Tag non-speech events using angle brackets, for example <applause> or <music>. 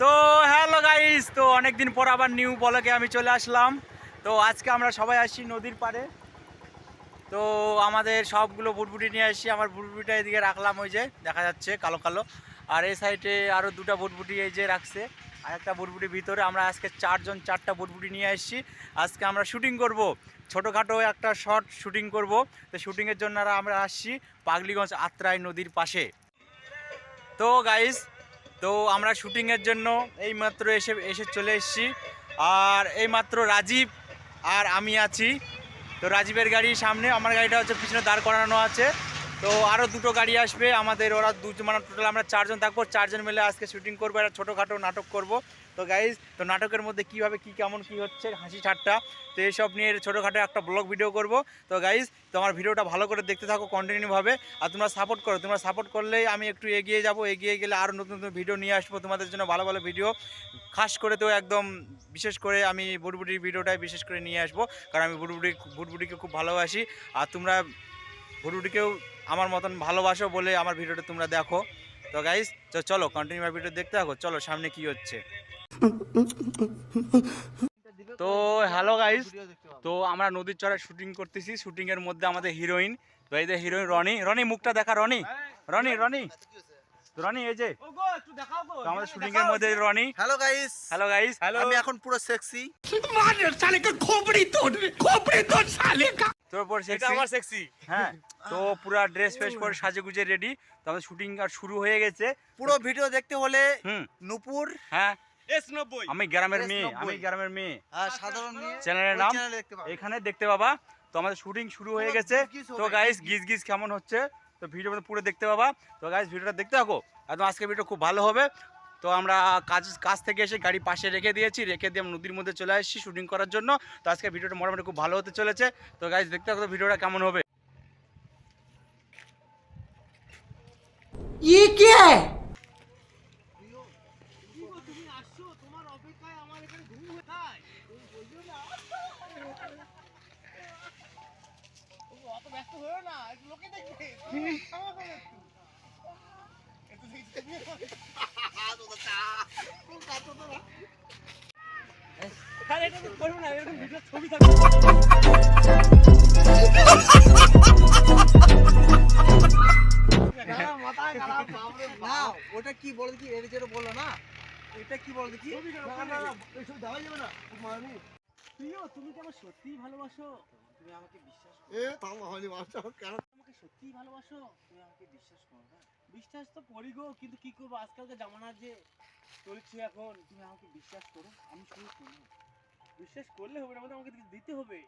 তো hello guys, তো অনেকদিন পর আবার নিউ বলকে আমি চলে আসলাম। তো আজকে আমরা সবাই আসি নদীর পাড়ে। তো আমাদের সবগুলো বুটবুটি নিয়ে আসি। আমার বুটবুটিটা এদিকে রাখলাম ওই যে, দেখা যাচ্ছে কালো কালো। আর এই সাইডে আরও দুটা বুটবুটি এই যে রাখছে। আর একটা বুটবুটি ভিতরে আমরা আজকে চারজন, চারটা বুটবুটি নিয়ে আসছি। আজকে আমরা শুটিং করব। ছোটোখাটো একটা শর্ট শুটিং করব। তো শুটিংয়ের জন্য আমরা আসছি পাগলিগঞ্জ আত্রাই নদীর পাশে। তো গাইস তো আমরা শুটিংয়ের জন্য এইমাত্র এসে এসে চলে এসেছি। আর এইমাত্র রাজীব আর আমি আছি। তো রাজীবের গাড়ি সামনে, আমার গাড়িটা হচ্ছে পিছনে দাঁড় করানো আছে। তো আরও দুটো গাড়ি আসবে। আমাদের ওরা দুজন মানে টোটাল আমরা চারজন থাকব। চারজন মিলে আজকে শুটিং করব, একটা ছোটোখাটো নাটক করব। তো গাইজ তো নাটকের মধ্যে কীভাবে, কী কেমন, কী হচ্ছে, হাসি ঠাট্টা, তো এইসব নিয়ে ছোটোখাটো একটা ব্লগ ভিডিও করব। তো গাইজ তো আমার ভিডিওটা ভালো করে দেখতে থাকো কন্টিনিউভাবে আর তোমরা সাপোর্ট করো। তোমরা সাপোর্ট করলেই আমি একটু এগিয়ে যাব। এগিয়ে গেলে আরও নতুন নতুন ভিডিও নিয়ে আসব তোমাদের জন্য ভালো ভালো ভিডিও খাস করে তো একদম বিশেষ করে আমি বুটবুটির ভিডিওটাই বিশেষ করে নিয়ে আসব। কারণ আমি বুটবুটি বুটবুটিকে খুব ভালোবাসি। আর তোমরা বুটবুটিকেও আমার মতন ভালোবাসো বলে আমার ভিডিওটা তোমরা দেখো। তো গাইজ তো চলো কন্টিনিউ ভিডিও দেখতে থাকো। চলো সামনে কি হচ্ছে? তো হ্যালো গাইজ তো আমরা নদীর চড়ায় শুটিং করতেছি। শুটিং এর মধ্যে আমাদের হিরোইন তো এই যে হিরোইন রনি। রনি মুখটা দেখা রনি? রনি রনি? রনি এই যে। তো আমাদের শুটিং এর মধ্যে Rony. Hello guys hello guys hello আমি এখন পুরো সেক্সি তোর উপর sexy? সেক্সি হ্যাঁ <laughs> তো পুরা ড্রেস ফ্রেস পরে সাজে গুজে রেডি তো আমাদের শুটিং আর শুরু হয়ে গেছে। পুরো ভিডিও দেখতে হলে নুপুর। হ্যাঁ। আমি গ্রামের মেয়ে আমি গ্রামের মেয়ে। সাধারণ চ্যানেলের নাম। এখানে দেখতে পাবা। তো আমাদের শুটিং শুরু হয়ে গেছে। তো গাইস গিজ। গিজ। গিজ কেমন হচ্ছে? তো ভিডিও পুরো দেখতে পাবা। তো গাইস ভিডিওটা দেখতে থাকো। একদম আজকে ভিডিও খুব ভালো হবে। তো আমরা কাজ কাজ থেকে এসে গাড়ি পাশে রেখে দিয়েছি রেখে দিয়ে নদীর মধ্যে চলে আসছি শুটিং করার জন্য। তো আজকে ভিডিওটা মোটামুটি খুব ভালো হতে চলেছে। তো গাইস দেখতে থাকো তো ভিডিওটা কেমন হবে। না ওটা বলল না এটা কি বলে দেখি দেওয়া যাবে না মানি প্রিয় তুমি কি আমার সত্যিই ভালোবাসো তুমি আমাকে বিশ্বাস করো। এ থামা হয়নি মাস্টার কেন? আমাকে সত্যিই ভালোবাসো? তুমি আমাকে বিশ্বাস করো না বিশ্বাস তো করি গো কিন্তু কি করব? আজকালকার জামানার যে চলছে এখন তুমি আমাকে বিশ্বাস করো আমি শুরু করব। বিশ্বাস করলে হবে না আমাকে আমাকে দিতে হবে।